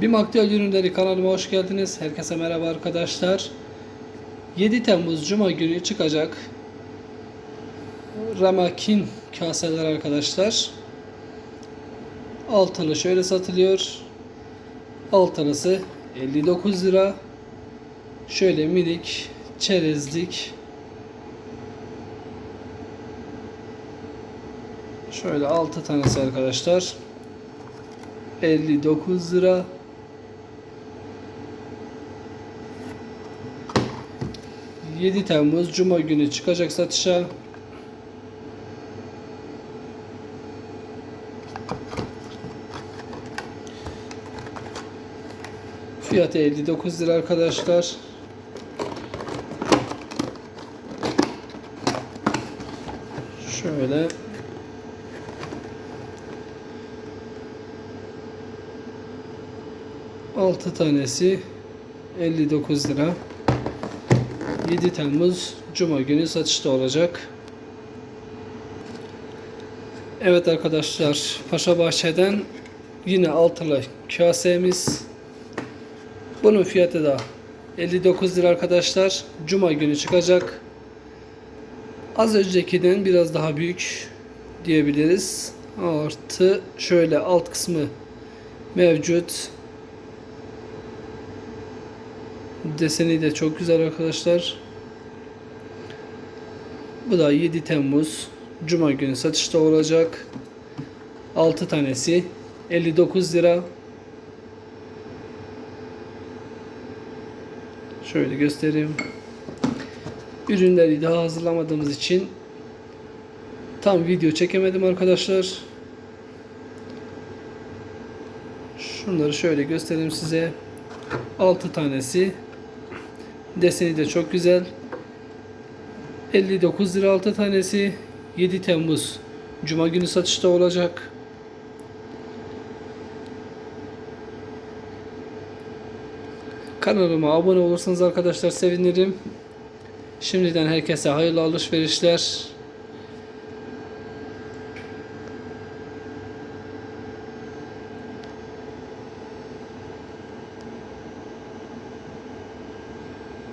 Bir Maktiyal Ürünleri kanalıma hoş geldiniz. Herkese merhaba arkadaşlar. 7 Temmuz Cuma günü çıkacak Ramakin kaseler arkadaşlar. Altılı şöyle satılıyor. Altılısı 59 lira. Şöyle minik çerezlik. Şöyle 6 tanesi arkadaşlar. 59 lira. ...7 Temmuz Cuma günü çıkacak satışa. Fiyatı 59 lira arkadaşlar. Şöyle Altı tanesi 59 lira. 7 Temmuz Cuma günü satışta olacak. Evet arkadaşlar Paşa Bahçe'den yine altılı kasemiz. Bunun fiyatı da 59 lira arkadaşlar. Cuma günü çıkacak. Az öncekiden biraz daha büyük diyebiliriz. Artı şöyle alt kısmı mevcut. Deseni de çok güzel arkadaşlar. Bu da 7 Temmuz Cuma günü satışta olacak. 6 tanesi 59 lira. Şöyle göstereyim. Ürünleri daha hazırlamadığımız için tam video çekemedim arkadaşlar. Şunları şöyle göstereyim size. 6 tanesi. Deseni de çok güzel. 59 lira 6 tanesi. 7 Temmuz Cuma günü satışta olacak. Kanalıma abone olursanız arkadaşlar sevinirim. Şimdiden herkese hayırlı alışverişler.